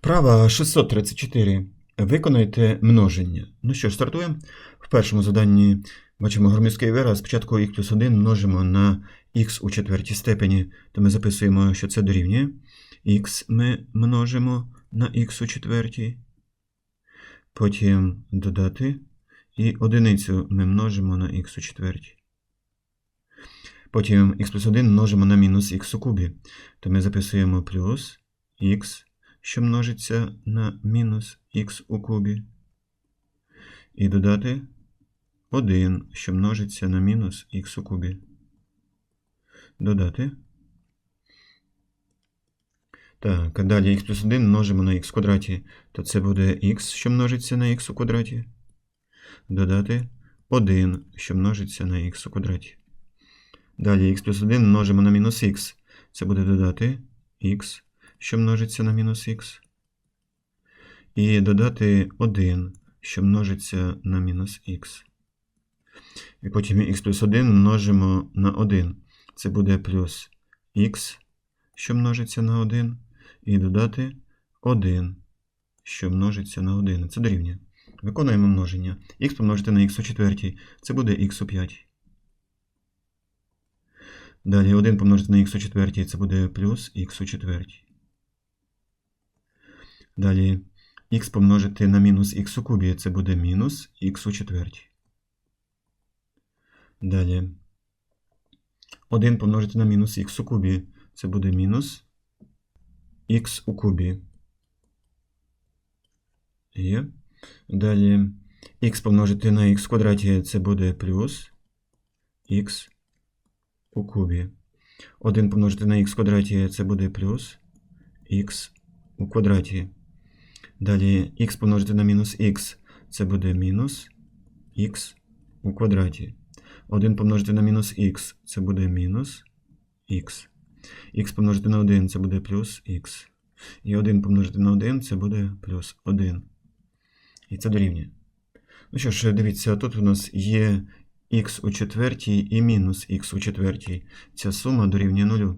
Вправа 634. Виконайте множення. Ну що ж, стартуємо. В першому заданні бачимо громадський вираз. Спочатку х плюс 1 множимо на х у четвертій степені, то ми записуємо, що це дорівнює. х ми множимо на х у четвертій. Потім додати. І одиницю ми множимо на х у четвертій. Потім х плюс 1 множимо на мінус х у кубі. То ми записуємо плюс х що множиться на мінус х у кубі. І додати 1, що множиться на мінус х у кубі. Додати. Так, а далі х плюс 1 множимо на х квадраті, то це буде х, що множиться на х у квадраті. Додати 1, що множиться на х у квадраті. Далі х плюс 1 множимо на мінус х. Це буде додати х що множиться на мінус х. І додати 1, що множиться на мінус х. І потім х плюс 1 множимо на 1. Це буде плюс х, що множиться на 1. І додати 1, що множиться на 1. Це дорівнює. Виконуємо множення. х помножити на х у четвертій. Це буде х у п'ятій. Далі 1 помножити на х у четвертій, це буде плюс х у четвертій. Далі х помножити на мінус х у кубі, це буде мінус х у четвертій. Далі 1 помножити на мінус х у кубі, це буде мінус х у кубі. Є. Далі х помножити на х в квадраті, це буде плюс х у кубі. 1 помножити на х в квадраті, це буде плюс х у квадраті. Далі х помножити на мінус х, це буде мінус х у квадраті. 1 помножити на мінус х, це буде мінус х. х помножити на 1 це буде плюс х. І 1 помножити на 1 це буде плюс 1. І це дорівнює. Ну що ж, дивіться, тут у нас є х у четвертій і мінус х у четвертій. Ця сума дорівнює 0.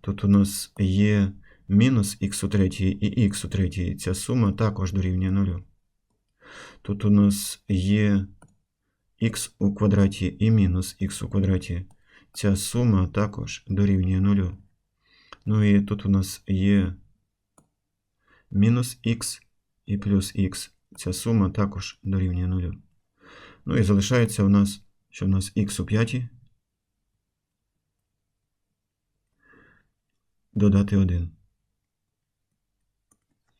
Тут у нас є мінус х у третій і х у третій. Ця сума також дорівнює 0. Тут у нас є х у квадраті і мінус х у квадраті. Ця сума також дорівнює 0. Ну і тут у нас є мінус х і плюс х. Ця сума також дорівнює 0. Ну і залишається у нас, що у нас х у п'ятій. Додати 1.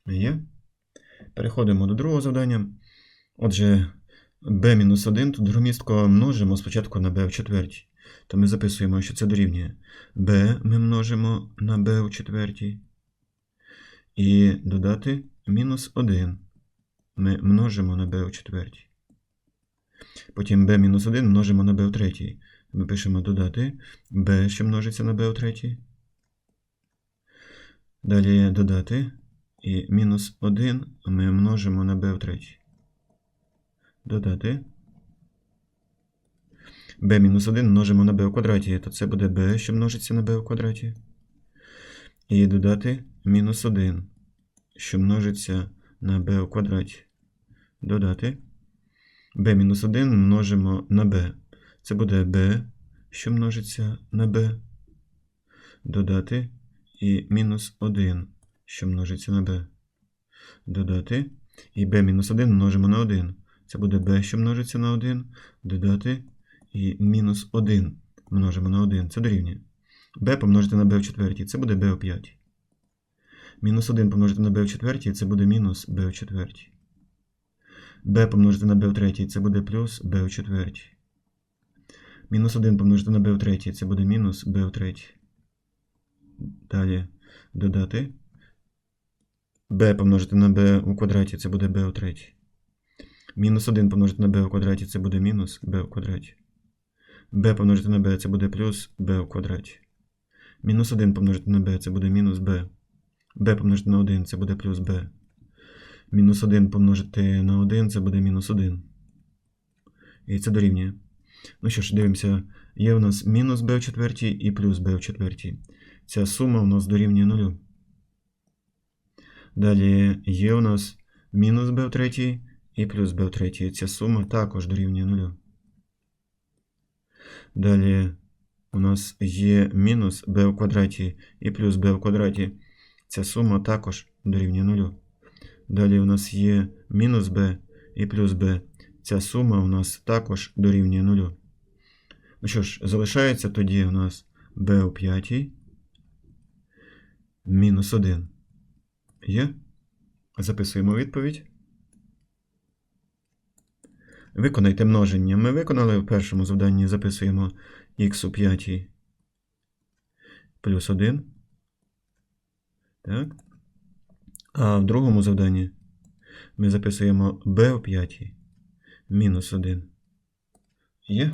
Є. Переходимо до другого завдання. Отже, b-1 тут громістко множимо спочатку на b в четвертій. То ми записуємо, що це дорівнює b ми множимо на b у четвертій. І додати мінус 1 ми множимо на b у четвертій. Потім b-1 множимо на b у третій. Ми пишемо додати b, що множиться на b у третій. Далі додати і мінус 1 ми множимо на b в третій. Додати. b-1 множимо на b в квадраті, то це буде b, що множиться на b в квадраті. І додати мінус 1, що множиться на b в квадраті. Додати. b-1 множимо на b. Це буде b, що множиться на b. Додати і мінус 1 що множиться на b. Додати. І b-1 множимо на 1. Це буде b, що множиться на 1. Додати. І мінус 1 множимо на 1. Це дорівнює. b помножити на b в четвертій. Це буде b у п'ятій. Мінус 1 помножити на b в четвертій. Це буде мінус b в четвертій. b помножити на b в третій. Це буде плюс b в четвертій. Мінус 1 помножити на b в третій. Це буде мінус b в третій. Далі додати b помножити на b у квадраті це буде b у третій. Мінус 1 помножити на b у квадраті це буде мінус b у квадраті. b помножити на b це буде плюс b у квадраті. Мінус 1 помножити на b це буде мінус b. b помножити на 1 це буде плюс b. Мінус 1 помножити на 1 це буде мінус 1. І це дорівнює. Ну що ж, дивимося. Є у нас мінус b в четвертій і плюс b в четвертій. Ця сума у нас дорівнює 0. Далі є у нас мінус b в третій і плюс b в третій. Ця сума також дорівнює нулю. Далі у нас є мінус b в квадраті і плюс b в квадраті. Ця сума також дорівнює нулю. Далі у нас є мінус b і плюс b. Ця сума у нас також дорівнює нулю. Ну що ж, залишається тоді у нас b у п'ятій мінус 1. Є? Записуємо відповідь. Виконайте множення. Ми виконали в першому завданні, записуємо х у п'ятій плюс 1. Так. А в другому завданні ми записуємо b у п'ятій мінус 1. Є?